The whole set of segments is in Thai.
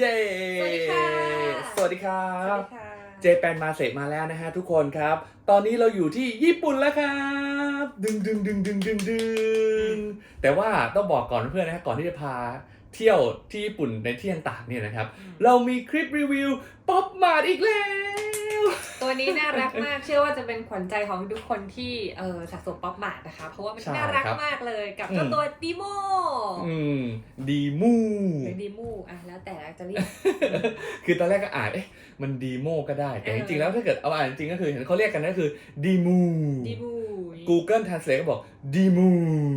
เย้สวัสดีค่ะ สวัสดีครัสวับ สดีค่ะเจแปนมาเสร็จมาแล้วนะฮะทุกคนครับ ตอนนี้เราอยู่ที่ญี่ปุ่นแล้วครับ ดึงดึงดึงดึงดึงดึงแต่ว่าต้องบอกก่อนเพื่อนๆนะฮะก่อนที่จะพาเที่ยวที่ญี่ปุ่นในที่ต่างๆเนี่ยนะครับ เรามีคลิปรีวิวป๊อปมาร์ทอีกแล้ว ตัวนี้น่ารักมากเชื่อว่าจะเป็นขวัญใจของทุกคนที่เออสะสมป๊อปมาร์ทนะคะ เพราะว่ามันใช่น่ารักครับ มากเลยกับอืมเจ้าตัวดีโมอืมดีมู หรือดีมูอะแล้วแต่จะเรียก คือตอนแรกก็อ่านเอ๊ะมันดีโมก็ได้ แต่เอจอ ริงๆแล้วถ้าเกิดเอาอ่านจริงๆก็คือเห็นเขาเรียกกันก็คือดีมู ดีมู Google Translate ก็บอกดีมู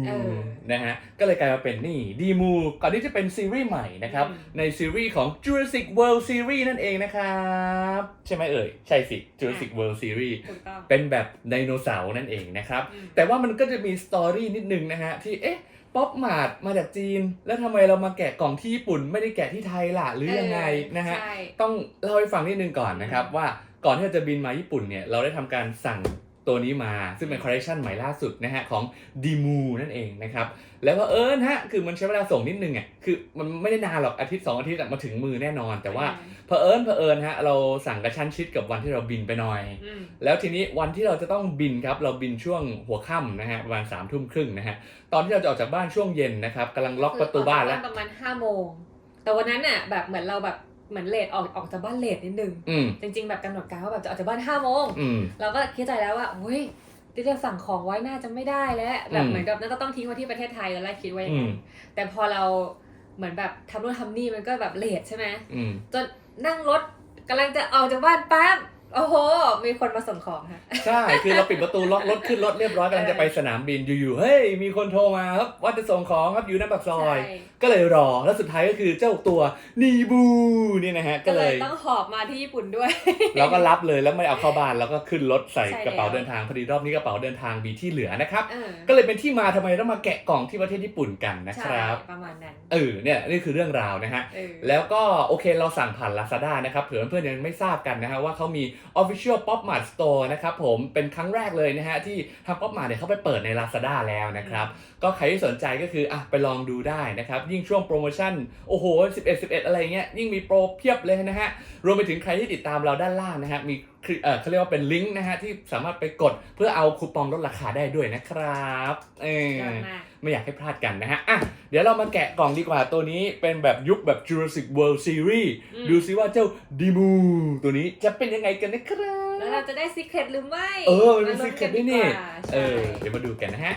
เออนะฮะ ก็เลยกลายมาเป็นนี่ดีมูก่อนที่จะเป็นซีรีส์ใหม่นะครับอืมในซีรีส์ของ Jurassic World Series นั่นเองนะครับ ใช่ไหมเอ่ย ใช่สิ Jurassic World Series ถูกต้องเป็นแบบไดโนเสาร์นั่นเองนะครับ อืม แต่ว่ามันก็จะมีสตอรี่นิดนึงนะฮะ ที่เอ๊ะป๊อปมาดมาจากจีน แล้วทำไมเรามาแกะกล่องที่ญี่ปุ่น ไม่ได้แกะที่ไทยล่ะหรือยังไงนะฮะ ใช่ ต้องเล่าให้ฟังนิดนึงก่อนนะครับว่าก่อนที่เราจะบินมาญี่ปุ่นเนี่ยเราได้ทำการสั่ง ตัวนี้มา ซึ่งเป็นคอลเลคชันใหม่ล่าสุดนะฮะของดีมูนั่นเองนะครับ แล้วก็เอิญฮะ คือมันใช้เวลาส่งนิดนึงอะคือมันไม่ได้นานหรอกอาทิตย์สองอาทิตย์อะมาถึงมือแน่นอน แต่ว่าเผอิญเผอิญฮะเราสั่งกระชั้นชิดกับวันที่เราบินไปหน่อยอืมแล้วทีนี้วันที่เราจะต้องบินครับ เราบินช่วงหัวค่ำนะฮะประมาณสามทุ่มครึ่งนะฮะตอนที่เราจะออกจากบ้านช่วงเย็นนะครับกำลังล็อกประตูบ้านแล้วคือออกจกประมาณห้าโมงแต่วันนั้นน่ะแบบเหมือนเราแบบ เหมือนเลทออกออกจากบ้านเลทนิดนึง อืมจริง ๆ แบบกำหนดการว่าแบบจะออกจากบ้านห้าโมงอืม เราก็คิดใจแล้วว่าเฮ้ยที่เราสั่งของไว้น่าจะไม่ได้แล้วแบบอืม เหมือนกับน่าจะต้องทิ้งไว้ที่ประเทศไทยแล้วแรกคิดไว้อย่างนั้อืนมแต่พอเราเหมือนแบบทำนู่นทำนี่มันก็แบบเลทใช่ไหมอืม จนนั่งรถกำลังจะออกจากบ้านปั๊บโอ้โห มีคนมาส่งของค่ะ ใช่ คือเราปิดประตูล็อกรถขึ้นรถเรียบร้อยกำลังจะไปสนามบินอยู่ๆ เฮ้ย มีคนโทรมาครับ ว่าจะส่งของครับอยู่หน้าปากซอย ใช่ก็เลยรอแล้วสุดท้ายก็คือเจ้าตัวนีบูเนี่ยนะฮะก็ก็เลเลยยต้องหอบมาที่ญี่ปุ่นด้วยเราก็รับเลยแล้วไม่เอาเข้าบ้านแล้วก็ขึ้นรถใส่ใช่กระเป๋าแล้วเดินทางพอดีรอบนี้กระเป๋าเดินทางมีที่เหลือนะครับเออก็เลยเป็นที่มาทำไมต้องมาแกะกล่องที่ประเทศญี่ปุ่นกันนะคใช่รับประมาณนั้นเออเนี่ยนี่คือเรื่องราวนะฮะเออแล้วก็โอเคเราสั่งผ่าน Lazada นะครับเผื่อเพื่อนๆยังไม่ทราบกันนะฮะว่าเขามี Official Pop Mart Store นะครับผมเป็นครั้งแรกเลยนะฮะที่ทาง Pop Mart เนี่ยเขาไปเปิดใน Lazada แล้วนะครับก็ใครที่สนใจก็คืออะไปลองดูได้นะครับยิ่งช่วงโปรโมชั่น โอ้โห 11 11 อะไรเงี้ยยิ่งมีโปรเพียบเลยนะฮะ รวมไปถึงใครที่ติดตามเราด้านล่างนะฮะ มีคลิเออเขาเรียกว่าเป็นลิงก์นะฮะ ที่สามารถไปกดเพื่อเอาคูปองลดราคาได้ด้วยนะครับเออยอดมากไม่อยากให้พลาดกันนะฮะอะเดี๋ยวเรามาแกะกล่องดีกว่าตัวนี้เป็นแบบยุคแบบ Jurassic World Series อืมดูซิว่าเจ้าดีมูตัวนี้จะเป็นยังไงกันนะครับ แล้วเราจะได้ซีเคร็ตหรือไม่ เออมันเป็นมาลุ้ secret กัด้วยนี่กว่าเอใช่อเดี๋ยวมาดูกันนะฮะ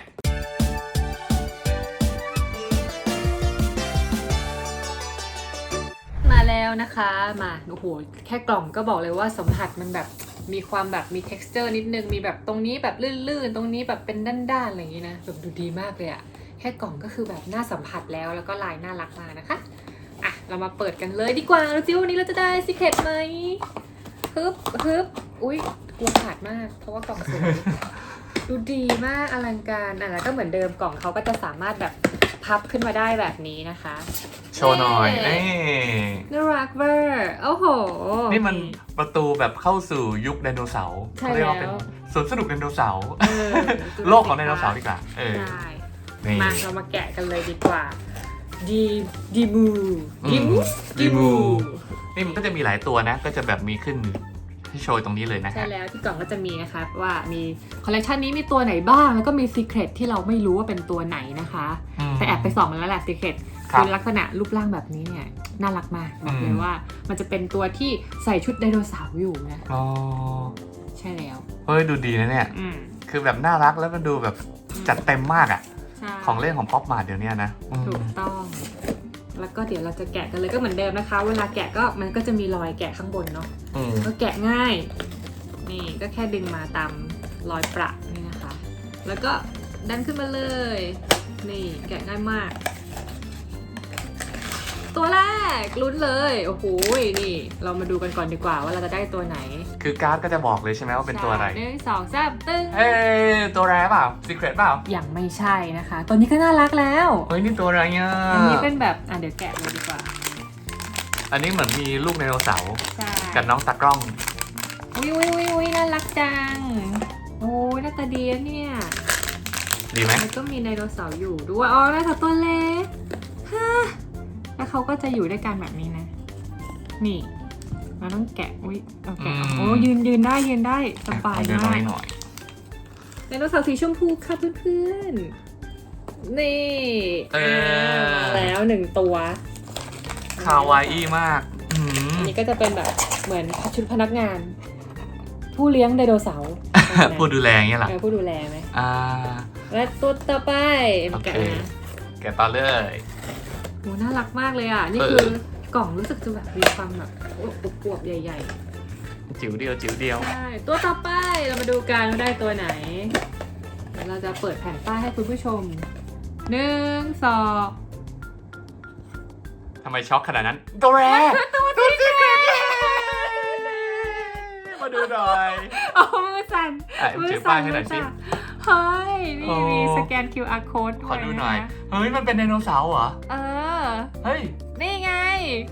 วนะคะ มาโอ้โหแค่กล่องก็บอกเลยว่าสัมผัสมันแบบมีความแบบมี t e x t อร์นิดนึง มีแบบตรงนี้แบบลื่นๆ ตรงนี้แบบเป็นด้านๆ อะไรอย่างนี้นะแบบดูดีมากเลยอะแค่กล่องก็คือแบบน่าสัมผัสแล้วแล้วก็ลายน่ารักมากนะคะอะเรามาเปิดกันเลยดีกว่าแล้วจิวันนี้เราจะได้สิเคตไหมฮึบฮึบอุ้ยหัวขาดมาก เพราะว่ากล่องสวย ดูดีมากอลังการอะแล้วก็เหมือนเดิมกล่องเขาก็จะสามารถแบบพับขึ้นมาได้แบบนี้นะคะ โชว์หน่อยเย้นี่น่ารักเวอร์โอ้โห นี่มันประตูแบบเข้าสู่ยุคไดโนเสาร์ใช่เขาเรียกว่าเป็นแล้ว สวนสนุกไดโนเสาร์เออโลกของไดโนเสาร์ดีกว่าเออใช่นี่ มาเรามาแกะกันเลยดีกว่า ดีดีมูอืมดีมูดีมู นี่มันก็จะมีหลายตัวนะ ก็จะแบบมีขึ้น ที่โชว์ตรงนี้เลยนะใช่ฮะแล้วที่กล่องก็จะมีนะคะว่ามีคอลเลคชันนี้มีตัวไหนบ้าง แล้วก็มีซีเครตที่เราไม่รู้ว่าเป็นตัวไหนนะคะมแต่แอบไปส่องมาแล้วแหละซีเครตครับคือลักษณะรูปร่างแบบนี้เนี่ยน่ารักมากบอกเลอืยม ว่า มันจะเป็นตัวที่ใส่ชุดไดโนเสาร์อยู่นะอ๋อใช่แล้ว เฮ้ยดูดีนะเนี่ย อืมคือแบบน่ารักแล้วก็ดูแบบจัดเต็มมากอะ ใช่ของเล่นของป๊อปมาเดี๋ยวนี้นะอืมถูกต้อง แล้วก็เดี๋ยวเราจะแกะกันเลยก็เหมือนเดิมนะคะ เวลาแกะก็มันก็จะมีรอยแกะข้างบนเนาะอืมก็แกะง่าย นี่ก็แค่ดึงมาตามรอยประนี่นะคะ แล้วก็ดันขึ้นมาเลย นี่แกะง่ายมาก ตัวแรกลุ้นเลย โอ้โหนี่ เรามาดูกันก่อนดีกว่าว่าเราจะได้ตัวไหนคือการ์ดก็จะบอกเลยใช่ไหมว่าเป็นตัวอะไรใช่หนึ่งสองสามตึ้งเฮ้ยตัวแรเปล่าซีเครตเปล่า ยังไม่ใช่นะคะ ตัวนี้ก็น่ารักแล้ว เฮ้ยนี่ตัวอะไรเนี่ยอันนี้เป็นแบบ อะเดี๋ยวแกะเลยดีกว่า อันนี้เหมือนมีลูกไดโนเสาร์ใช่กับน้องตากล้อง อุ้ยอุ้ยอุ้ยอุ้ยน่ารักจัง โอ้ยหน้าตาดีอะเนี่ยดีไหมแล้วก็มีไดโนเสาร์อยู่ด้วย อ๋อไดโนเสาร์ตัวเล็กฮะ แล้วเขาก็จะอยู่ด้วยกันแบบนี้นะ นี่เราต้องแกะอุ้ยเอาแกะอืม โอ้ยืนยืนได้ยืนได้สบายเดินตรมางกนี้หน่อย ไดโนเสาร์สีชมพูค่ะเพื่อนๆ นี่เออ มาแล้วหนึ่งตัว คาวาอี้มากอืมอันนี้ก็จะเป็นแบบเหมือนชุดพนักงาน ผู้เลี้ยงไดโนเสาร์ผู้ดูแลอย่างเงี้ยเหรอเออผู้ดูแลไหมอ่า และตัวต่อไปโอเค แกะนะแกะต่อเลย โหน่ารักมากเลยอะ นี่เออคือกล่องรู้สึกจะแบบมีความแบบอวบๆใหญ่ จิ๋วเดียวจิ๋วเดียว ๆ ใช่ ตัวต่อไปเรามาดูกันว่าได้ตัวไหน เดี๋ยวเราจะเปิดแผ่นป้ายให้คุณผู้ชมหนึ่งสองทำไมช็อกขนาดนั้นตัวแรกตัวที่มาดูหน่อยโอ้มือสั่นอะเอ็มถือป้ายให้หน่อยสิ มืสั่ เฮ้ย โอ้ นี่มีสแกน QR code ด้วยขอดูหน่อยะเฮ้ย มันเป็นไดโนเสาร์เหรอ เออ เฮ้ยนี่ไง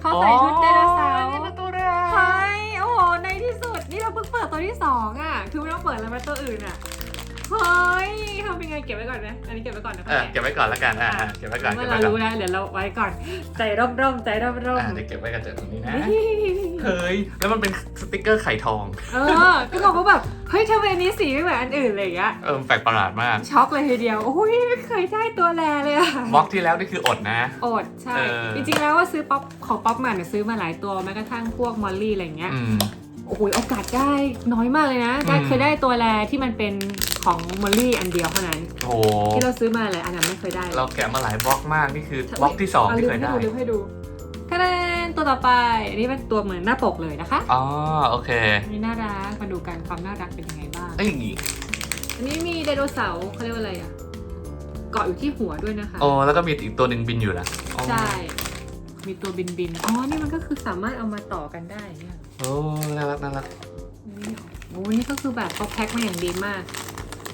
เขาใส่ชุดไดโนเสาร์ อ๋อนี่มันตัวแรกเฮ้ยโอ้โห ในที่สุด นี่เราเพิ่งเปิดตัวที่สองอะ คือไม่ต้องเปิดแล้วมาตัวอื่นอะ เฮ้ยทำยังไงเก็บไว้ก่อนไหมอันนี้เก็บไว้ก่อนนะเออเก็บไว้ก่อนแล้วกันอะอะเก็บไว้ก่อนเมื่เก็อบเราไว้ก่อนรู้แล้วเดี๋ยวเราไว้ก่อน ใจร่มๆใจร่มอะเดี๋ยวเก็บไว้กันเจอตรงนี้นะๆนี่เฮ้ยแล้วมันเป็นสติกเกอร์ไข่ทอง เออ ก็บอกว่าแบบ เฮ้ยทำไมอันนี้สีไม่เหมือนอันอื่นเลยอย่างเงี้ย เออมันแปลกประหลาดมากช็อกเลยทีเดียว โอ้ยไม่เคยได้ตัวแรเลยอะบล็อกที่แล้วนี่คืออดนะ อดใช่ เออ จริงๆแล้วว่าซื้อป๊อปของป๊อปมันเนี่ยซื้อมาหลายตัวแม้กระทั่งพวกมอลลี่อะไรเงี้ย อืม โอ้โหโอกาสได้น้อยมากเลยนะได้อืมเคยได้ตัวแรที่มันเป็นของมอลลี่อันเดียวเท่านั้น โอ้ที่เราซื้อมาหลายอันนั้นไม่เคยได้เราแกะมาหลายบล็อกมาก นี่คือบล็อกที่สองเาที่ลืเคมยให้ได้ดูลืมให้ดูคะแนนตัวต่อไป อันนี้เป็นตัวเหมือนหน้าปกเลยนะคะ อ๋อโอเคอันนี้น่ารักมาดูกันความน่ารักเป็นยังไงบ้างเอ้ยอย่างงี้อันนี้มีไดโนเสาร์เขาเรียกว่าอะไรอะเกาะอยู่ที่หัวด้วยนะคะ โอ้แล้วก็มีอีกตัวหนึ่งบินอยู่นะอ๋อใช่ มีตัวบินบินๆอ๋อ นี่มันก็คือสามารถเอามาต่อกันได้เนี่ยโอ้น่ารักน่ารักนี่เหรอโอ้นี่ก็คือแบบเขาแพ็คมาอย่างดีมาก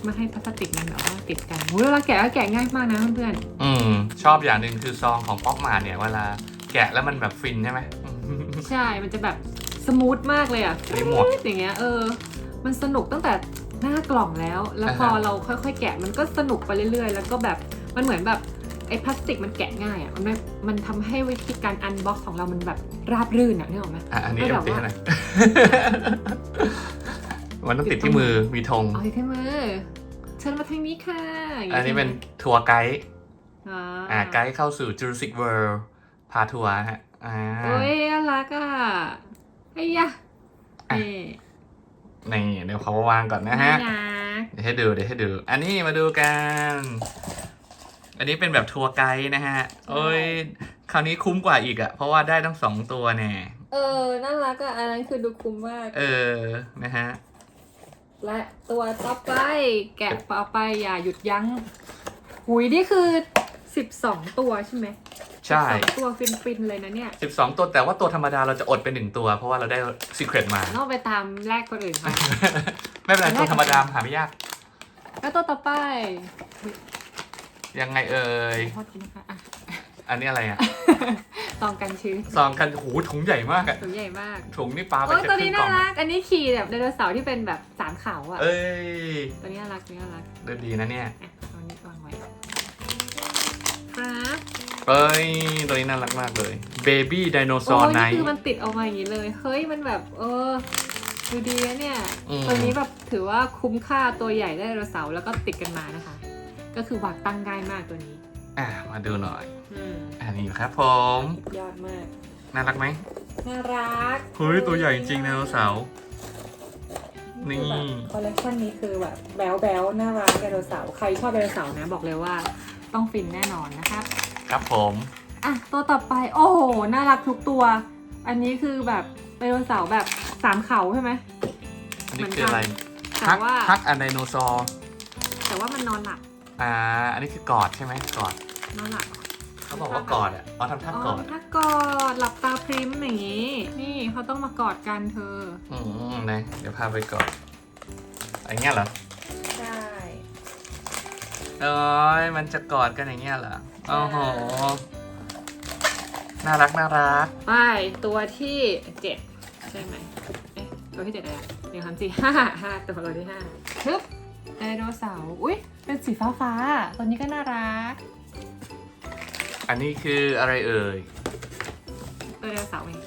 ไม่ให้พลาสติกมันแบบว่าติดกันโอ้ยเวลาแกะก็แกะง่ายมากนะเพื่อนอืมชอบอย่างหนึ่งคือซองของป๊อกมาเนี่ยเวลาแกะแล้วมันแบบฟินใช่ไหมๆใช่ มันจะแบบสมูทมากเลยอะมีหมวกอย่างเงี้ยเออ มันสนุกตั้งแต่หน้ากล่องแล้ว แล้วพออ่าฮะเราค่อยๆ แกะมันก็สนุกไปเรื่อยๆ แล้วก็แบบมันเหมือนแบบ ไอ้พลาสติกมันแกะง่ายอะมันไม่มันทำให้วิธีการอันบ็อกของเรามันแบบราบรื่นอะนึกออกไหมอะอันนี้ไม่เอ็แบมบติดว่าให้หน่อยมันต้องติดที่มือมีธงเอาที่มือเชิญมาทางนี้ค่ะย่างอันงี้นี้ใช่ไหมเป็นทัวร์ไกด์อ่าอ่าไกด์เข้าสู่ Jurassic World พาทัวร์ฮะอ่าโอ้ยน่ารักอะไอ้ยะอะนี่นี่เดี๋ยวเขาวางก่อนนะฮะน่ารักเดี๋ยวให้ดูเดี๋ยวให้ดู อันนี้มาดูกัน อันนี้เป็นแบบทัวร์ไกด์นะฮะโอ้ยคราวนี้คุ้มกว่าอีกอะเพราะว่าได้ทั้งสองตัวแน่เออ น่ารักอะอันนั้นคือดูคุ้มมาก เออ นะฮะ และตัวต่อไปแกะต่อไปอย่าหยุดยั้ง หุยนี่คือ12ตัวใช่ไหมใช่12ตัวฟินๆเลยนะเนี่ย12ตัวแต่ว่าตัวธรรมดาเราจะอดไปหนึ่งตัว เพราะว่าเราได้ Secret มาต้องไปตามแลกคนอื่นเขาไม่เป็นไรตัวธรรมดาหาไม่ยาก แล้วตัวต่อไป ยังไงเอ่ยโทษทีนะคะอะอันนี้อะไรอะซองกันชื้นซองกันโหูถุงใหญ่มากอะตัวใหญ่มากถุงนี่ปลาไปโอ้ยแค่ตัวครึ่นี้งกล่น่าองรัก อันนี้ขี่แบบไดโนเสาร์ที่เป็นแบบสามเขาอะ เอ้ยตัวนี้น่ารักตัวนี้น่ารักดูดีนะเนี่ยอะตัวนี้วางไว้ครับเอ้ยตัวนี้น่ารักมากเลย Baby โอ้ Dinosaur ยนี่ Night คือมันติดออกมาอย่างนี้เลย เฮ้ยมันแบบเออดูดีนะเนี่ย อืม ตัวนี้แบบถือว่าคุ้มค่าตัวใหญ่ได้ไดโนเสาร์แล้วก็ติดกันมานะคะ ก็คือวางตั้งง่ายมากตัวนี้ อะมาดูหน่อย อืมอันนี้ครับผมยอดมาก น่ารักไหมน่ารักเฮ้ยตัวใหญ่จริงๆไดโนเสาร์ นี่ คือแบบคอลเลคชันนี้คือแบบแบ๊วแบ๊วๆน่ารักไดโนเสาร์ใครชอบไดโนเสาร์นะบอกเลยว่าต้องฟินแน่นอนนะครับ ครับผม อะตัวต่อไปโอ้โหน่ารักทุกตัว อันนี้คือแบบไดโนเสาร์แบบสามเขาใช่ไหม อันนี้คืออะไรแต่ฮักว่าฮักอันไดโนซอร์แต่ว่ามันนอนหลับ อ่า อันนี้คือกอดใช่ไหมกอด นอนหลับเขาบอกว่ากอดอะอ๋อทำท่าอ๋กออดถ้ากอดหลับตาพริมอย่างนี้ นี่เขาต้องมากอดกันเธอ อืมนะเดี๋ยวพาไปกอดอย่างเงี้ยเหรอใช่เอ้ยมันจะกอดกันอย่างเงี้ยเหรอโอ้โหน่ารักน่ารัก ไปตัวที่เจ็ดใช่ไหมเอ๊ะตัวที่เจ็ดอะไรอะหนึ่งสามสี่ห้าห้าตัวตัวที่ห้าฮึบ ไดโนเสาร์อุ้ยเป็นสีฟ้าฟ้าๆตัวนี้ก็น่ารักอันนี้คืออะไรเอ่ยตัวไดโนเสาร์เอง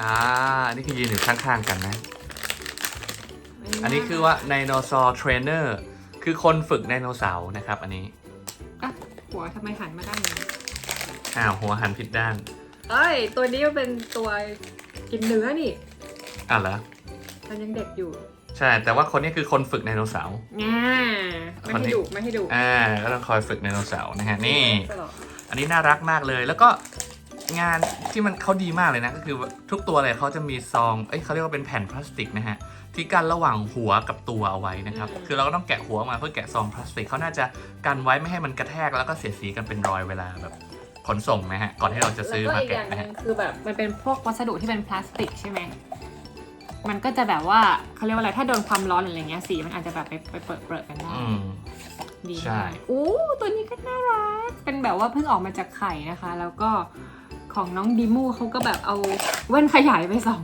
อ่าอันนี้คือยืนอยู่ข้างๆกันนะ อันนี้คือว่าไดโนเสาร์เทรนเนอร์คือคนฝึกไดโนเสาร์นะครับ อันนี้อะหัวทำไมหันมาด้านนี้อ้าวหัวหันผิดด้าน เอ้ย ตัวนี้มันเป็นตัวกินเนื้อนี่อะเหรอมันยังเด็กอยู่ ใช่ แต่ว่าคนนี้คือคนฝึกไดโนเสาร์ง่าไม่คนนี้ให้ดุไม่ให้ดุอ่าก็ต้องคอยฝึกไดโนเสาร์นะฮะนี่ ตลอดอันนี้น่ารักมากเลย แล้วก็งานที่มันเขาดีมากเลยนะ ก็คือทุกตัวเลยเขาจะมีซอง เอ้ยเขาเรียกว่าเป็นแผ่นพลาสติกนะฮะ ที่กั้นระหว่างหัวกับตัวเอาไว้นะครับ คือเราก็ต้องแกะหัวออกมาเพื่อแกะซองพลาสติกเขาน่าจะกันไว้ไม่ให้มันกระแทกแล้วก็เสียดสีกันเป็นรอยเวลาแบบขนส่งนะฮะ ก่อนที่เราจะซื้อแล้วก็มาอีกอแกะย่างหนะนึฮะ งคือแบบมันเป็นพวกวัสดุที่เป็นพลาสติกใช่ไหม มันก็จะแบบว่าเขาเรียกว่าอะไรถ้าโดนความร้อนหรืออะไรเงี้ยสีมันอาจจะแบบไปไปเปิดเปิดกันได้อืม ดีใช่ มากอู้ตัวนี้ก็น่ารัก เป็นแบบว่าเพิ่งออกมาจากไข่นะคะ แล้วก็ของน้องดิมูเขาก็แบบเอาแว่นขยายไปส่อง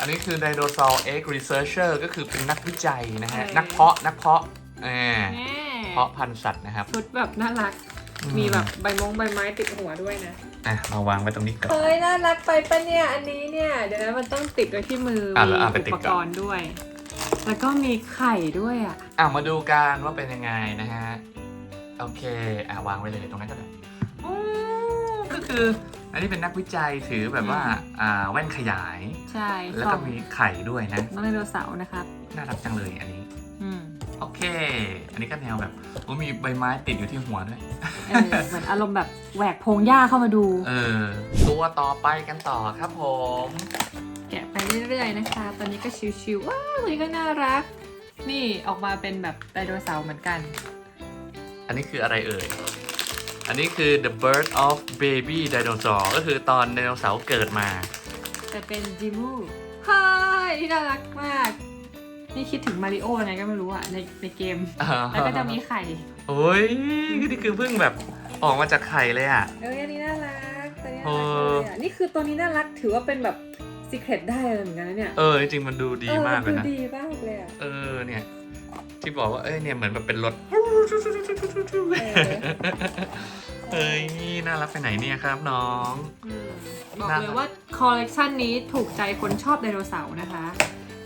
อันนี้คือไดโนเสาร์เอ็กรีเซิร์ชเชอร์ก็คือเป็นนักวิจัยนะฮะ เออ นักเพาะนักเพาะอ่าแน่เพาะพันธุ์สัตว์นะครับ ชุดแบบน่ารัก อืมีแบบใบมงใบไม้ติดหัวด้วยนะ อะมาวางไว้ตรงนี้ก่อน เฮ้ยน่ารักไปปะเนี่ยอันนี้เนี่ย เดี๋ยวนะมันต้องติดไว้ที่มืออะมีแล้วอะไปติอุดปก่กอนรณ์ด้วย แล้วก็มีไข่ด้วยอะ อะมาดูกันว่าเป็นยังไงนะฮะ โอเค อะวางไว้เลยตรงนั้นก็ได้โอ้ก็คือ อันนี้เป็นนักวิจัยถือแบบว่า อ่าแว่นขยาย ใช่แล้วส่ก็องมีไข่ด้วยนะ น้องไดโนเสาร์นะครับ น่ารักจังเลยอันนี้ อืม โอเค อันนี้ก็แนวแบบโอ้มีใบไม้ติดอยู่ที่หัวด้วย เออเหมือนอารมณ์แบบแหวกพงหญ้าเข้ามาดู เออ ตัวต่อไปกันต่อครับผม แกะไปเรื่อยๆนะคะ ตอนนี้ก็ชิวๆ ว้าวตัวนี้ก็น่ารัก นี่ออกมาเป็นแบบไดโนเสาร์เหมือนกัน อันนี้คืออะไรเอ่ย อันนี้คือ the birth of baby dinosaur ก็คือตอนไดโนเสาร์เกิดมา แต่เป็นจิมูเฮ้ยที่น่ารักมาก นี่คิดถึงมาริโอไงก็ไม่รู้อะในในเกม แล้วก็จะมีไข่ โอ้ยนี่คือเพิ่งแบบออกมาจากไข่เลยอะเอ้ยอันนี้น่ารักตัวนี้เอน่ารักอเลยอะนี่คือตัวนี้น่ารักถือว่าเป็นแบบซีเครตได้เลยเหมือนกันนะเนี่ย เออจริงๆมันดูดีมากเลยนะออดูดีมากเลยอะเออเนี่ยที่บอกว่าเอ้ยเนี่ยเหมือนแบบเป็นรถเอ้ยน่ารักไปไหนเนี่ยครับน้องอืมบอกน่ารัเลกยว่าคอลเลกชันนี้ถูกใจคนชอบไดโนเสาร์นะคะ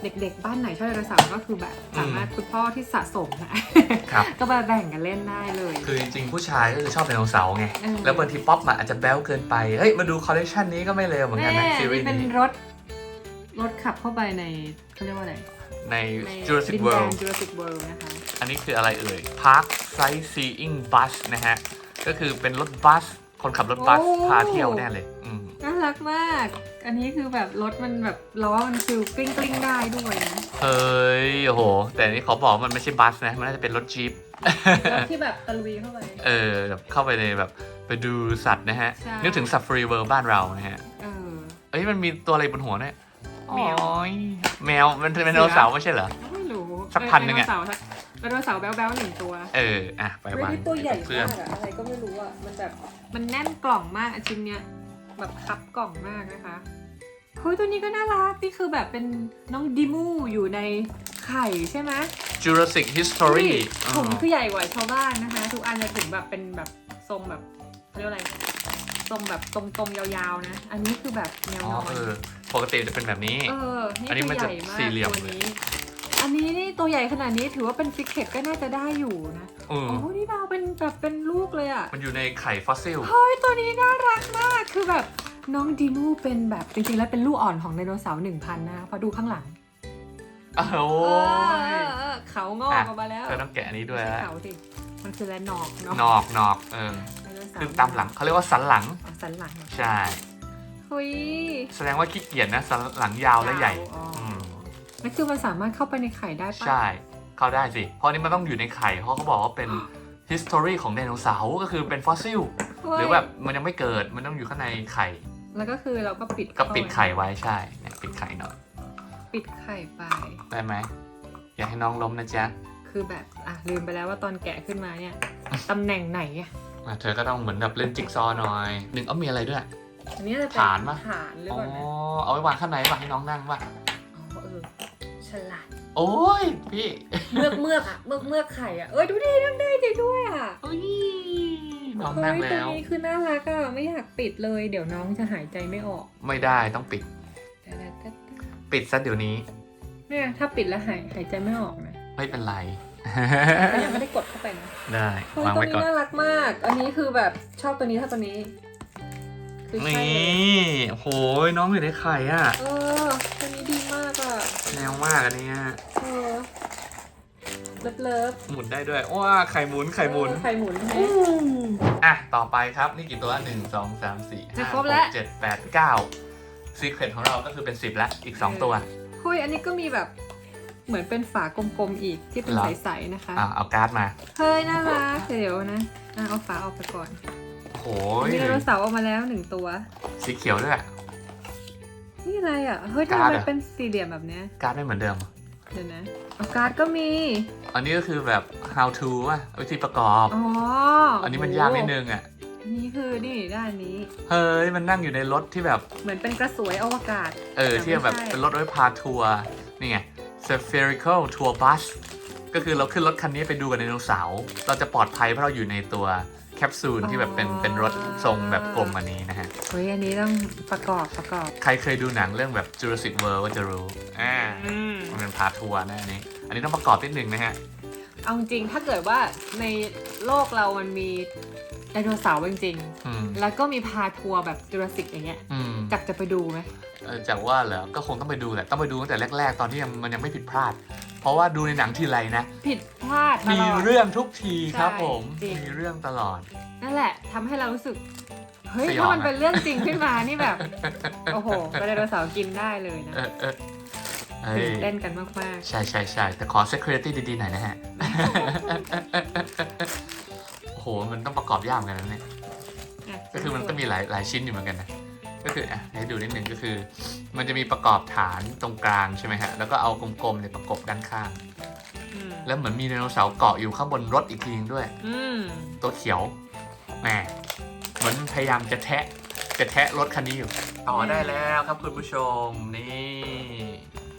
เด็กๆ บ้านไหนชอบไดโนเสาร์ก็คือแบบสามารถคุณพ่อที่สะสมนะครับก็มาแบ่งกันเล่นได้เลย คือจริงๆ ผู้ชายก็คือชอบไดโนเสาร์ไงเออแล้วบางทีป๊อปมันอาจจะแบ๊วเกินไป เฮ้ย มาดูคอลเลคชันนี้ก็ไม่เลวเหมือนกันนะแม่ซีรีนี่ส์เป็นนี้รถ รถขับเข้าไปในเขาเรียกว่าอะไร ในใน Jurassic ดินแดน World Jurassic World นะคะ อันนี้คืออะไรเอ่ย Park Sightseeing Bus นะฮะ ก็คือเป็นรถบัส คนขับรถบัสโอ้พาเที่ยวแน่เลยอืม น่ารักมาก อันนี้คือแบบรถมันแบบล้อมันฟิลกลิ้งกลิ้งๆได้ด้วยนะเฮ้ยโอ้โห แต่นี่เขาบอกมันไม่ใช่บัสนะ มันน่าจะเป็นรถจี๊ปรถที่แบบตะลุยเข้าไปเออแบบเข้าไปในแบบไปดูสัตว์นะฮะใช่นึกถึง Safari World บ้านเรานะฮะ เออ เอ้ยมันมีตัวอะไรบนหัวด้วยแมวโอ้ยแมวมันเป็นไดโนเสาร์ไม่ใช่เหรอไม่รู้สักพันหนึ่งอะไดโเสาร์สักไดโนเสาร์แบ๊วๆหนึ่งตัว เออ อะ ไปเฮ้ยวางนี่ตัวใหญ่เพื่อนมากอะอะไรก็ไม่รู้อะมันแบบ มันแน่นกล่องมากอะชิ้นเนี้ย แบบคับกล่องมากนะคะเฮ้ยตัวนี้ก็น่ารักนี่คือแบบเป็นน้องดิมูอยู่ในไข่ใช่ไหม Jurassic History นี่อ๋อถุงคือใหญ่กว่าชาวบ้านนะคะ ทุกอันจะถุงแบบเป็นแบบทรงแบบเขาเรียกว่าอะไรทรงแบบตรงๆยาวๆนะ อันนี้คือแบบแนวอ๋อนอนเออปกติจะเป็นแบบนี้ เออนี่อันนี้คือมันใหจะญ่มากสี่เหลี่ยมตัวนี้ อันนี้นี่ตัวใหญ่ขนาดนี้ถือว่าเป็นซิกเก็ตก็น่าจะได้อยู่นะเออ โอ้นี่เราเป็นแบบเป็นลูกเลยอะมันอยู่ในไข่ฟอสซิล เฮ้ย ตัวนี้น่ารักมาก คือแบบน้องดีมูเป็นแบบจริงๆ แล้วเป็นลูกอ่อนของไดโนเสาร์หนึ่งพันนะคะพอดูข้างหลังโอ้โหเออเออเขางอกออกมาแล้วเธอต้องแกะอันนี้ด้วยไม่ใช่นะเขาสิมันคืออะไรหนอกเนาะนอกนอกเออไดโนเสาร์คือตามหลังเขาเรียกว่าสันหลัง อ๋อสันหลังเหรอใช่ เฮ้ยแสดงว่าขี้เกียจนะสันหลังยาวและใหญ่ อ๋อออืม นั่นคือมันสามารถเข้าไปในไข่ได้ปะใช่ เข้าได้สิ เพราะนี่มันต้องอยู่ในไข่เพราะเขาบอกว่าเป็น history ของไดโนเสาร์ก็คือเป็นฟอสซิลเฮ้ยหรือแบบมันยังไม่เกิดมันต้องอยู่ข้างในไข่แล้วก็คือเราก็ปิดก็ปิดไข่ไว้ใช่เนี่ยปิดไข่หน่อยปิดไข่ไป ได้ไหมอย่าให้น้องล้มนะจ๊ะคือแบบอะลืมไปแล้วว่าตอนแกะขึ้นมาเนี่ย ตำแหน่งไหนอะอะเธอก็ต้องเหมือนแบบเล่นจิ๊กซอว์หน่อยหนึ่งเอามีอะไรด้วย อันนี้จะเป็นฐานปะ ฐานหรืออ๋อเปล่านะเอาไว้วางข้างในป่ะให้น้องนั่งป่ะอ๋อเออ ฉลาด โอ้ยพี่เมือกเมือกอะเมือกเมือกไข่อะเอ้ยดูดินั่งได้จริงด้วยอะโอ้ยน้องเฮ้นั่งยตัวแล้วนี้คือน่ารักอะไม่อยากปิดเลย เดี๋ยวน้องจะหายใจไม่ออกไม่ได้ต้องปิดปิดซะเดี๋ยวนี้ เนี่ยถ้าปิดแล้วหายหายใจไม่ออกนะไม่เป็นไร แต่ยังไม่ได้กดเข้าไปนะได้ เฮ้ยวางตัวไว้นี้ก่อน น่ารักมาก อันนี้คือแบบชอบตัวนี้ถ้าตัวนี้ คือใช่นี่เลยโหยน้องอยู่ในไข่อะเออตัวนี้ดีมากอะแนวมากอันเนี้ยเออเลิฟเลิฟหมุนได้ด้วยว้าไข่หมุนไข่หมุนเออไข่หมุนใช่ไหมอะ ต่อไปครับนี่กี่ตัวหนึ่งสองสามสี่จะห้าครหบแล้ว กเจ็ดแปดเก้าซีเครตของเราก็คือเป็นสิบแล้วอีกสองตัว เฮ้ยอันนี้ก็มีแบบเหมือนเป็นฝากลมๆอีกที่เป็นเหรอ ใสๆนะคะ อะเอาการ์ดมา เฮ้ยน่ารักเดี๋ยวนะอะเอาฝาออกไปก่อน โหมียไดโนเสาร์ออกมาแล้วหนึ่งตัว สีเขียวด้วยนี่อะไรอะ เฮ้ยทำไมการ์ดมันอะเป็นสี่เหลี่ยมแบบเนี้ย การ์ดไม่เหมือนเดิมเดี๋ยวนะเอาการ์ดก็มี อันนี้ก็คือแบบ how to ว่ะวิธีประกอบ อ๋ออัอันนี้มันยากนิดนึงอะ อันนี้คือนี่ด้านนี้ เฮ้ย มันนั่งอยู่ในรถที่แบบ เหมือนเป็นกระสวยอวกาศ เออแต่ที่แบบไม่ใช่ เป็นรถไว้พาทัวร์นี่ไง spherical tour bus ก็คือเราขึ้นรถคันนี้ไปดูกับไดโนเสาร์เราจะปลอดภัยเพราะเราอยู่ในตัว แคปซูลที่แบบเป็นเป็นรถทรงแบบกลมอันนี้นะฮะเฮ้ยอันนี้ต้องประกอบประกอบ ใครเคยดูหนังเรื่องแบบ Jurassic World ก็จะรู้อ่าอืมมันเป็นพาทัวร์นะอันนี้ อันนี้ต้องประกอบนิดนึงนะฮะเอาจริงๆถ้าเกิดว่าในโลกเรามันมีไดโนเสาร์จริงอืมๆแล้วก็มีพาทัวร์แบบจูราสสิกอย่างเงี้ยอืมจักจะไปดูไหมเออจากว่าเหรอก็คงต้องไปดูแหละต้องไปดูตั้งแต่แรก ๆ ตอนที่ยังมันยังไม่ผิดพลาดเพ ราะว่าดูในหนังทีไรนะ ผิดพลาดตมีลอด เรื่องทุกทีครับใช่ผมจริง มีเรื่องตลอด นั่นแหละทำให้เรารู้สึก เฮ้ย สยอง ถ้ามันอะเป็นเรื่องจริงขึ้นมานี่แบบ โอ้โหไดโนเสาร์กินได้เลยนะเออเออเฮ้ยตื่นเต้นกันมากใช่ใช่ใช่แต่ขอ security ดีๆหน่อยนะฮะ โอ้โห มันต้องประกอบยากเหมือนกันนะเนี่ย ๆะก็คือมันก็มีหลายหลายชิ้นอยู่เหมือนกันนะ ก็คืออะให้ดูนิดนึงก็คือ มันจะมีประกอบฐานตรงกลางใช่ไหมฮะแล้วก็เอากลมๆเนี่ยประกบด้านข้าง อืมแล้วเหมือนมีไดโนเสาร์เกาะอยู่ข้างบนรถอีกทีนึงด้วย อืมตัวเขียวแหมเหมือนพยายามจะแทะจะแทะรถคันนี้อยู่ต่อได้แล้วครับคุณผู้ชมนี่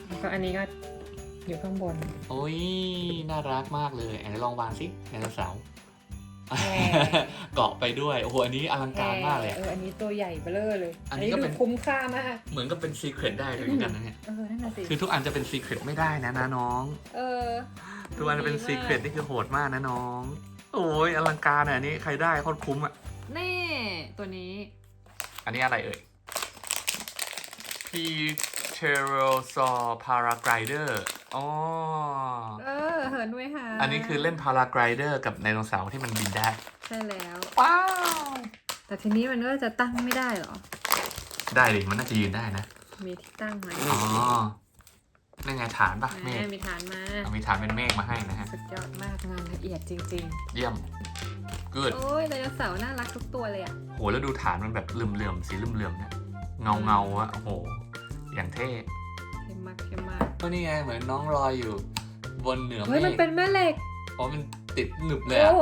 แล้วก็อันนี้ก็อยู่ข้างบน โอ้ยน่ารักมากเลยไหนลองวางสิไดโนเสาร์แหม เกาะไปด้วย โอ้โห อันนี้อลังการมากเลย เออ อันนี้ตัวใหญ่เบ้อเร่อเลย อันนี้ก็เป็นดูคุ้มค่ามาก เหมือนกับเป็นซีเครตได้เลยเหมือนกันนะเนี่ย เออ นั่นน่ะสิ คือทุกอันจะเป็นซีเครตไม่ได้นะนะน้อง เออ ทุกอันจะเป็นดีมากซีเครตนี่คือโหดมากนะน้อง โอ้ยอลังการอะอันนี้ใครได้โคตรคุ้มอะ นี่ ตัวนี้ อันนี้อะไรเอ่ย p t e r o s a u r Paraglider อ๋ อ เออเหินไว้หาอันนี้คือเล่น Paraglider กับไดโนเสาร์ที่มันบินได้ ใช่แล้ว ว้าว แต่ทีนี้มันก็จะตั้งไม่ได้เหรอ ได้ดิมันน่าจะยืนได้นะ มีที่ตั้งไหมอ๋อนั่นไงฐานปะเมแม่ฆมีฐานมาเอามีฐานเป็นเมฆมาให้นะฮะ สุดยอดมากงานละเอียดจริงเยี่ยม good ๆโอ้ยไดโนเสาร์น่ารักทุกตัวเลยอะโหแล้วดูฐานมันแบบเหลื่อมๆสีเหลื่อมๆเนี่ยเงาเงาๆอะโอ้โหอย่างเท่เข้ มมากเข้มมากก็นี่ไงเหมือนน้องลอยอยู่ บนเหนือเมเฮ้ยมันฆเป็นแม่เหล็กอ๋อมันติดหนึบเลยโอ้อะ โห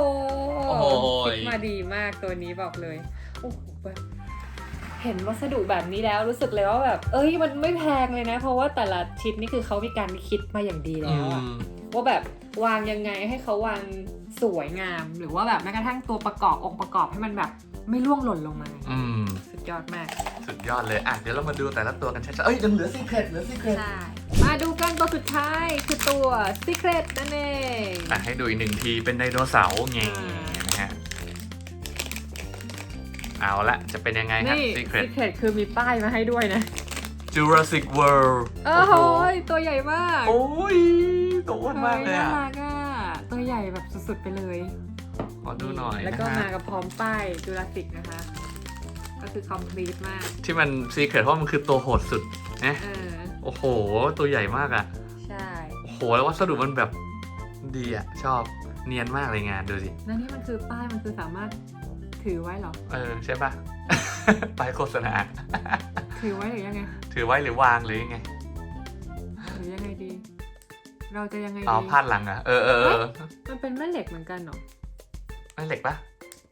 โอ้โห คิดมาดีมากตัวนี้บอกเลยโอ้โหแบบเห็นวัสดุแบบนี้แล้วรู้สึกเลยว่าแบบ เอ้ยมันไม่แพงเลยนะ เพราะว่าแต่ละชิ้นนี่คือเขามีการคิดมาอย่างดีอืแล้วอะ ม ว่าแบบวางยังไงให้เขาวางสวยงาม หรือว่าแบบแม้กระทั่งตัวประกอบองค์ประกอบให้มันแบบไม่ร่วงหล่นลงมา อืม สุดยอดมาก สุดยอดเลยอะเดี๋ยวเรามาดูแต่ละตัวกันชัดๆเอ้ยยังเหลือซีเครตเหลือซีเครตใช่มาดูกันตัวสุดท้ายคือตัว Secret นั่นเองอะให้ดูอีกหนึ่งทีเป็นไดโนเสาร์ไงนะฮะเอาละจะเป็นยังไงฮะนี่ซีเครต Secret คือมีป้ายมาให้ด้วยนะ Jurassic World โอ้โหตัวใหญ่มากโอ้ยตัวอ้วนมากเลยน่าอะรักอะตัวใหญ่แบบสุดๆไปเลยขอดูหน่อยแล้วนะก็มาฮะกับพร้อมป้ายจูราสสิกนะคะ ก็คือ complete มาก ที่มันซีเครตเพราะมันคือตัวโหดสุดนะเออ โอ้โห ตัวใหญ่มากอะ ใช่ โอ้โห แล้ววัสดุมันแบบดีอะ ชอบเนียนมากเลยงานดูสินั่นนี่มันคือป้ายมันคือสามารถถือไว้เหรอ เออ ใช่ปะไปโฆษณา ถือไว้หรือยังไง ถือไว้หรือวางหรือยังไง หรือยังไงดี เราจะยังไงอ๋อดีพาดหลังอะ เออเออเออมันเป็นแม่เหล็กเหมือนกันเหรอนั่นเหล็กปะ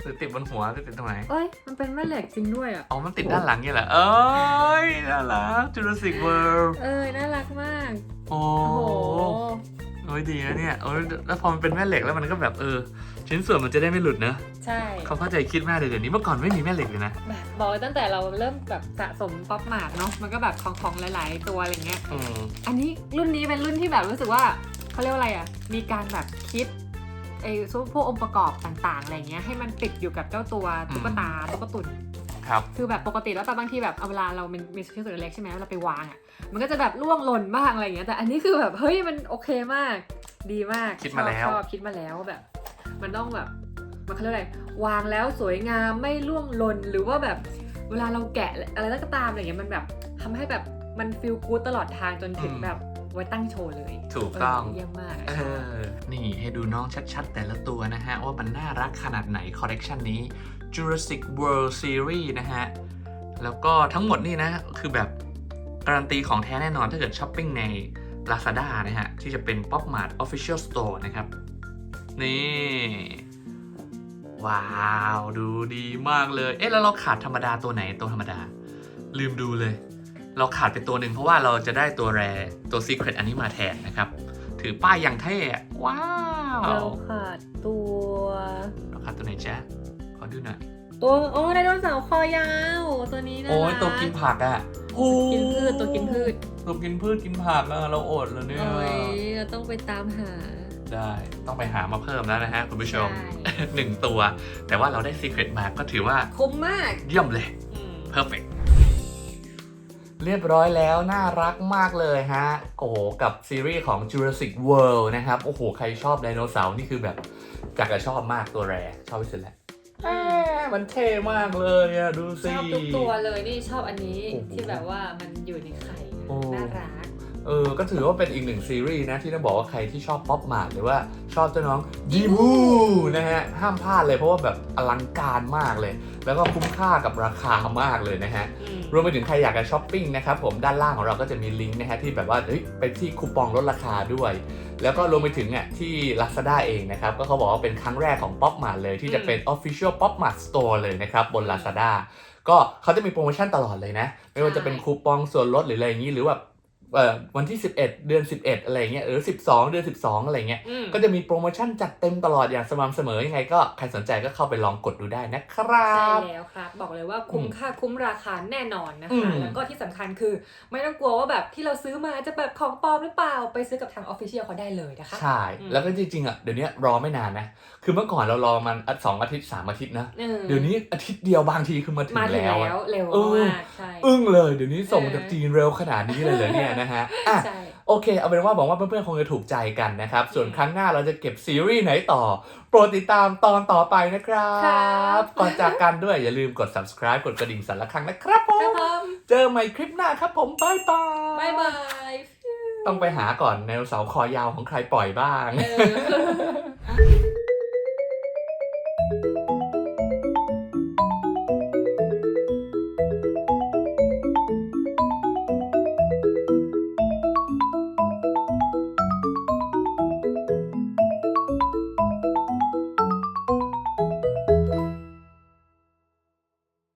หรือติดบนหัวหรือติดตรงไหน เอ้ย มันเป็นแม่เหล็กจริงด้วยอะ อ๋อ มันติดด้านหลังเนี่ยเหรอเอ้ย น่ารัก Jurassic World เออ น่ารักมาก โอ้โอ้โห โอ้ยดีนะเนี่ยโอ้ยแล้วพอมันเป็นแม่เหล็กแล้วมันก็แบบเออ ชิ้นส่วนมันจะได้ไม่หลุดเนอะใช่ เขาเข้าใจคิดมากเลยเดี๋ยวนี้เมื่อก่อนไม่มีแม่เหล็กเลยนะ แบบบอกเลยตั้งแต่เราเริ่มแบบสะสมป๊อปมาร์ทเนาะ มันก็แบบของของหลาย ๆ ตัวอะไรเงี้ย อืม อันนี้รุ่นนี้เป็นรุ่นที่แบบรู้สึกว่าเขาเรียกว่าอะไรอะ มีการแบบคิด ไอ้พวกองค์ประกอบต่างๆอะไรเงี้ยให้มันติดอยู่กับเจ้าตัวตุ๊กตาตุ๊กตุนครับคือแบบปกติแล้วแต่บางทีแบบเอาเวลาเรามันมีชิ้นส่วนเล็กๆใช่ไหมเราไปวางอะมันก็จะแบบล่วงหล่นบ้างอะไรอย่างเงี้ยแต่อันนี้คือแบบเฮ้ยมันโอเคมาก ดีมากคิดมาแล้วชอบชอบคิดมาแล้วแบบ มันต้องแบบมันเขาเรียกอะไรวางแล้วสวยงามไม่ล่วงหล่นหรือว่าแบบเวลาเราแกะอะไรก็ตามอะไรเงี้ยมันแบบทำให้แบบมันฟีลกู๊ดตลอดทางจนถึงแบบ ไว้ตั้งโชว์เลยถูกต้องเเยี่ยมมากเออนี่ให้ดูน้องชัดๆ แต่ละตัวนะฮะ ว่ามันน่ารักขนาดไหนคอลเลกชันนี้ Jurassic World Series นะฮะ แล้วก็ทั้งหมดนี่นะ คือแบบการันตีของแท้แน่นอนถ้าเกิดช้อปปิ้งใน Lazada นะฮะ ที่จะเป็น Pop Mart Official Store นะครับ นี่ ว้าว ดูดีมากเลย เอ๊ะ แล้วเราขาดธรรมดาตัวไหนตัวธรรมดา ลืมดูเลย เราขาดไปตัวหนึ่งเพราะว่าเราจะได้ตัวแรตัว Secret อันนี้มาแทนนะครับ ถือป้ายอย่างเท่อะว้าวเราขาดตัวเราขาดตัวไหนจ๊ะขอดูหน่อยตัวโอ้ไดโนเสาร์คอยาวตัวนี้นะโอ้ยตัวกินผักอะโอ้กินพืชตัวกินพืชตัวกินพืชกินผักอะเราอดแล้วเนี่ยโอ้ยเราต้องไปตามหาได้ต้องไปหามาเพิ่มแล้วนะฮะคุณผู้ชมใช่หนึ่งตัว แต่ว่าเราได้ Secret มาก็ถือว่า คุ้มมาก เยี่ยมเลยอืม perfect เรียบร้อยแล้วน่ารักมากเลยฮะ โอ้โห กับซีรีส์ของ Jurassic World นะครับ โอ้โห ใครชอบไดโนเสาร์นี่คือแบบจากจะชอบมากตัวแรชอบที่สุดแล้วแหมมันเท่มากเลยอะดูชสิอบทุกตัวเลยนี่ชอบอันนี้โอ้โหที่แบบว่ามันอยู่ในไข่โอ้น่ารักเออ ก็ถือว่าเป็นอีกหนึ่งซีรีส์นะที่ต้องบอกว่าใครที่ชอบป๊อปมาร์หรือว่าชอบเจ้าน้องดีมูนะฮะ ห้ามพลาดเลยเพราะว่าแบบอลังการมากเลย แล้วก็คุ้มค่ากับราคามากเลยนะฮะอืมรวมไปถึงใครอยากจะช้อปปิ้งนะครับผมด้านล่างของเราก็จะมีลิงก์นะฮะที่แบบว่าเฮ้ยไปที่คูปองลดราคาด้วย แล้วก็รวมไปถึงอะที่ Lazada เองนะครับ ก็เขาบอกว่าเป็นครั้งแรกของ Pop Mart เลยที่จะเป็น Official Pop Mart Store เลยนะครับบน Lazada ก็เขาจะมีโปรโมชั่นตลอดเลยนะ ไม่ว่าจะเป็นคูปองส่วนลดหรืออะไรอย่างนี้หรือว่าเอ่อ วันที่ 11 เดือน 11 อะไรอย่างเงี้ยหรือ 12 เดือน 12 อะไรเงี้ยอืมก็จะมีโปรโมชั่นจัดเต็มตลอดอย่างสม่ำเสมอยังไงก็ใครสนใจก็เข้าไปลองกดดูได้นะครัใช่บแล้วครับ บอกเลยว่าคุ้มอืมค่าคุ้มราคาแน่นอนนะอืคะมแล้วก็ที่สำคัญคือไม่ต้องกลัวว่าแบบที่เราซื้อมาจะแบบของปลอมหรือเปล่าไปซื้อกับทางออฟฟิเชียลเขาได้เลยนะคะใช่อืมแล้วก็จริงๆอะเดี๋ยวนี้รอไม่นานนะคือเมื่อก่อนเรารอมันอะสองอาทิตย์สามอาทิตย์นะออเดี๋ยวนี้อาทิตย์เดียวบางทีคือมาถึงมาถึงแล้วแล้วอะเร็วเออมากใช่ อึ้งเลย เดี๋ยวนี้ส่งมาเออจากจีนเร็วขนาดนี้เลยเหรอเนี่ยนะฮะอะใช่ โอเค เอาเป็นว่าบอกว่าเพื่อนๆคงจะถูกใจกันนะครับ ส่วนอืมครั้งหน้าเราจะเก็บซีรีส์ไหนต่อ โปรดติดตามตอนต่อไปนะครัครับ บ ก่อนจากกันด้วยอย่าลืมกด subscribe กดกระดิ่งสั่นละครั้งนะครับผครับม ผมเจอใหม่คลิปหน้าครับผมบายบายบายบายต้องไปหาก่อนแนวเสาร์คอยาวของใครปล่อยบ้าง เออ